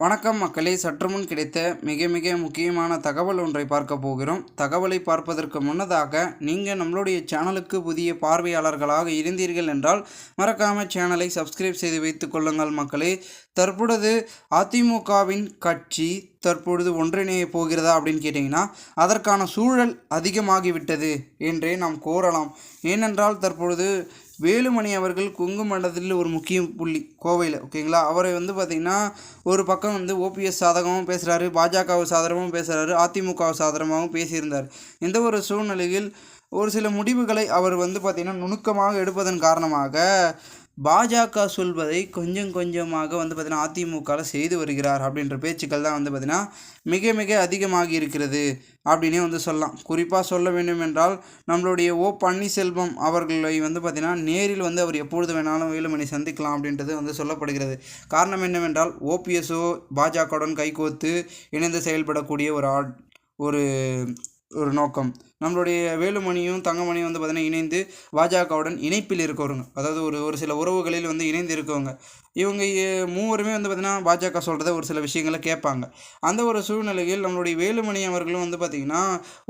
வணக்கம் மக்களே. சற்றுமுன் கிடைத்த மிக மிக முக்கியமான தகவல் ஒன்றை பார்க்க போகிறோம். தகவலை பார்ப்பதற்கு முன்னதாக நீங்கள் நம்மளுடைய சேனலுக்கு புதிய பார்வையாளர்களாக இருந்தீர்கள் என்றால் மறக்காமல் சேனலை சப்ஸ்கிரைப் செய்து வைத்துக் கொள்ளுங்கள் மக்களே. தற்பொழுது அதிமுகவின் கட்சி தற்பொழுது ஒன்றிணைய போகிறதா அப்படின்னு கேட்டிங்கன்னா அதற்கான சூழல் அதிகமாகிவிட்டது என்றே நாம் கோரலாம் ஏனென்றால் தற்பொழுது வேலுமணி அவர்கள் கொங்கு மண்டலத்தில் ஒரு முக்கிய புள்ளி கோவையில் ஓகேங்களா? அவரை வந்து பார்த்திங்கன்னா ஒரு பக்கம் வந்து ஓபிஎஸ் சாதகமும் பேசுகிறாரு பாஜகவை சாதகமும் பேசுகிறாரு அதிமுக சாதகமாகவும் பேசியிருந்தார். இந்த ஒரு சூழ்நிலையில் ஒரு சில முடிவுகளை அவர் வந்து பார்த்திங்கன்னா நுணுக்கமாக எடுப்பதன் காரணமாக பாஜக சொல்வதை கொஞ்சம் கொஞ்சமாக வந்து பார்த்திங்கன்னா அதிமுகவில் செய்து வருகிறார் அப்படின்ற பேச்சுக்கள் தான் வந்து பார்த்திங்கன்னா மிக மிக அதிகமாகி இருக்கிறது அப்படின்னே வந்து சொல்லலாம். குறிப்பாக சொல்ல வேண்டும் என்றால் நம்மளுடைய ஓ பன்னீர்செல்வம் அவர்களை வந்து பார்த்திங்கன்னா நேரில் வந்து அவர் எப்பொழுது வேணாலும் வேலுமணி சந்திக்கலாம் அப்படின்றது வந்து சொல்லப்படுகிறது. காரணம் என்னவென்றால் ஓபிஎஸ்ஓ பாஜகவுடன் கைகோத்து இணைந்து செயல்படக்கூடிய ஒரு ஆட் ஒரு ஒரு நோக்கம். நம்மளுடைய வேலுமணியும் தங்கமணியும் வந்து பார்த்திங்கன்னா இணைந்து பாஜகவுடன் இணைப்பில் இருக்கவங்க அதாவது ஒரு ஒரு சில உறவுகளில் வந்து இணைந்து இருக்கவங்க. இவங்க மூவருமே வந்து பார்த்திங்கன்னா பாஜக சொல்கிறத ஒரு சில விஷயங்களை கேட்பாங்க. அந்த ஒரு சூழ்நிலையில் நம்மளுடைய வேலுமணி அவர்களும் வந்து பார்த்திங்கன்னா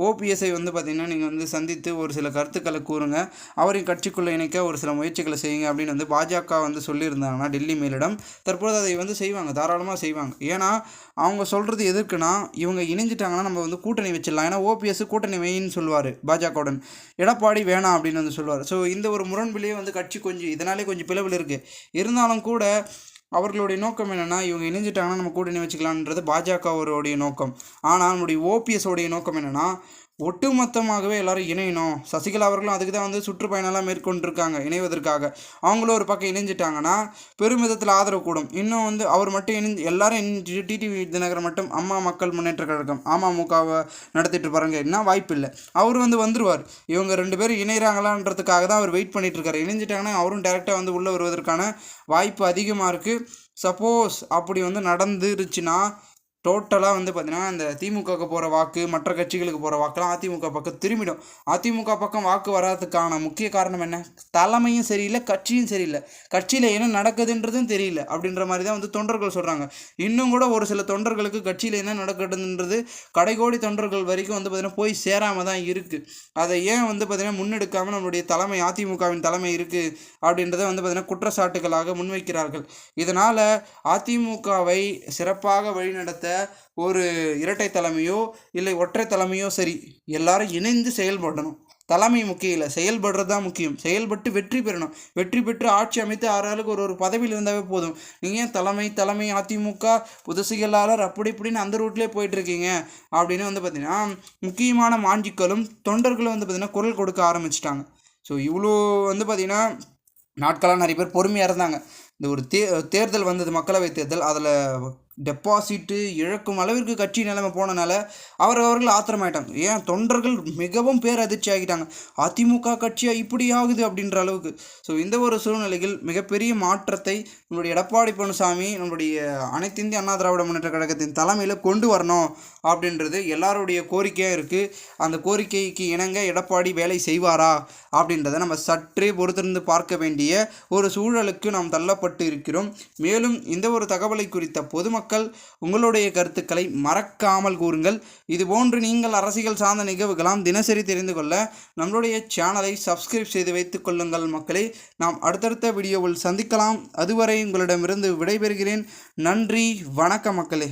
ஓபிஎஸ்ஐ வந்து பார்த்திங்கன்னா நீங்கள் வந்து சந்தித்து ஒரு சில கருத்துக்களை கூறுங்க. அவரையும் கட்சிக்குள்ளே இணைக்க ஒரு சில முயற்சிகளை செய்யுங்க அப்படின்னு வந்து பாஜக வந்து சொல்லியிருந்தாங்கன்னா டெல்லி மேலிடம் தற்போது அதை வந்து செய்வாங்க தாராளமாக செய்வாங்க. ஏன்னா அவங்க சொல்கிறது எதுக்குன்னா இவங்க இணைஞ்சிட்டாங்கன்னா நம்ம வந்து கூட்டணி வச்சிடலாம். ஏன்னா ஓபிஎஸ் கூட்டணி சொல்லுவார் பாஜகவுடன். எடப்பாடி வேணாம் அப்படின்னு வந்து சொல்லுவார். ஸோ இந்த ஒரு முரண்பிலேயே வந்து கட்சி கொஞ்சம் இதனாலே கொஞ்சம் பிளவில் இருக்குது இருந்தாலும் கூட அவர்களுடைய நோக்கம் என்னென்னா இவங்க இணைஞ்சிட்டாங்கன்னா நம்ம கூட்டணி வச்சுக்கலான்றது பாஜகவருடைய நோக்கம். ஆனால் நம்முடைய ஓபிஎஸோடைய நோக்கம் என்னென்னா ஒட்டுமொத்தமாகவே எல்லாரும் இணையணும். சசிகலா அவர்களும் அதுக்கு தான் வந்து சுற்றுப்பயணம்லாம் மேற்கொண்டிருக்காங்க இணைவதற்காக. அவங்களும் ஒரு பக்கம் இணைஞ்சிட்டாங்கன்னா பெருமிதத்தில் ஆதரவு கூடும். இன்னும் வந்து அவர் மட்டும் இணைஞ்சு எல்லாரும் இணைஞ்சு டிடிவி தினகரன் மட்டும் அம்மா மக்கள் முன்னேற்ற கழகம் அமமுகவை நடத்திட்டு பாருங்க என்ன வாய்ப்பு இல்லை. அவர் வந்து வந்துருவார். இவங்க ரெண்டு பேரும் இணைகிறாங்களான்றதுக்காக தான் அவர் வெயிட் பண்ணிட்டு இருக்காரு இணைஞ்சிட்டாங்கன்னா அவரும் டேரெக்டாக வந்து உள்ளே வருவதற்கான வாய்ப்பு அதிகமாக இருக்குது சப்போஸ் அப்படி வந்து நடந்துருச்சுன்னா டோட்டலாக வந்து பார்த்திங்கன்னா இந்த திமுகவுக்கு போகிற வாக்கு மற்ற கட்சிகளுக்கு போகிற வாக்கெல்லாம் அதிமுக பக்கம் திரும்பிடும். அதிமுக பக்கம் வாக்கு வராதுக்கான முக்கிய காரணம் என்ன? தலைமையும் சரியில்லை கட்சியும் சரியில்லை. கட்சியில் என்ன நடக்குதுன்றதும் தெரியல அப்படின்ற மாதிரி தான் வந்து தொண்டர்கள் சொல்கிறாங்க இன்னும் கூட ஒரு சில தொண்டர்களுக்கு கட்சியில் என்ன நடக்குதுன்றது கடைகோடி தொண்டர்கள் வரைக்கும் வந்து பார்த்திங்கன்னா போய் சேராமல் தான் இருக்குது அதை ஏன் வந்து பார்த்திங்கன்னா முன்னெடுக்காமல் நம்மளுடைய தலைமை அதிமுகவின் தலைமை இருக்குது அப்படின்றத வந்து பார்த்திங்கன்னா குற்றச்சாட்டுகளாக முன்வைக்கிறார்கள். இதனால் அதிமுகவை சிறப்பாக வழிநடத்த ஒரு இரட்டை தலைமையோ இல்லை ஒற்றை தலைமையோ சரி எல்லாரும் இணைந்து செயல்படணும். தலைமை முக்கியம் இல்லை செயல்படுறது தான் முக்கியம். செயல்பட்டு வெற்றி பெறணும். வெற்றி பெற்று ஆட்சி அமைத்து ஆறாளுக்கு ஒரு ஒரு பதவியில் இருந்தாவே போதும். நீங்கள் ஏன் தலைமை தலைமை அதிமுக புதுசுகளாளர் அப்படி இப்படின்னு அந்த ரூட்லேயே போயிட்டுருக்கீங்க அப்படின்னு வந்து பார்த்திங்கன்னா முக்கியமான மாஞ்சிக்களும் தொண்டர்களும் வந்து பார்த்திங்கன்னா குரல் கொடுக்க ஆரம்பிச்சிட்டாங்க. ஸோ இவ்வளோ வந்து பார்த்திங்கன்னா நாட்களாக நிறைய பேர் பொறுமையாக இருந்தாங்க. இந்த ஒரு தே தேர்தல் வந்தது மக்களவை தேர்தல். அதில் டெபாசிட்டு இழக்கும் அளவிற்கு கட்சி நிலைமை போனனால அவர் அவர்கள் ஆத்திரமாயிட்டாங்க. ஏன்? தொண்டர்கள் மிகவும் பேர் அதிர்ச்சி ஆகிட்டாங்க. அதிமுக கட்சியாக இப்படி ஆகுது அப்படின்ற அளவுக்கு. ஸோ இந்த ஒரு சூழ்நிலையில் மிகப்பெரிய மாற்றத்தை நம்மளுடைய எடப்பாடி பழனிசாமி நம்மளுடைய அனைத்து இந்திய அண்ணா திராவிட முன்னேற்ற கழகத்தின் தலைமையில் கொண்டு வரணும் அப்படின்றது எல்லாருடைய கோரிக்கையாக இருக்குது அந்த கோரிக்கைக்கு இணங்க எடப்பாடி வேலை செய்வாரா அப்படின்றத நம்ம சற்றே பொறுத்திருந்து பார்க்க வேண்டிய ஒரு சூழலுக்கு நாம் தள்ளப்பட்டு இருக்கிறோம். மேலும் இந்த ஒரு தகவலை குறித்த பொதுமக்கள் மக்கள் உங்களுடைய கருத்துக்களை மறக்காமல் கூறுங்கள். இதுபோன்று நீங்கள் அரசியல் சார்ந்த நிகழ்வுகளாம் தினசரி தெரிந்து கொள்ள நம்மளுடைய சேனலை சப்ஸ்கிரைப் செய்து வைத்துக் கொள்ளுங்கள் மக்களை. நாம் அடுத்தடுத்த வீடியோவில் சந்திக்கலாம். அதுவரை உங்களிடமிருந்து விடைபெறுகிறேன். நன்றி. வணக்க மக்களே.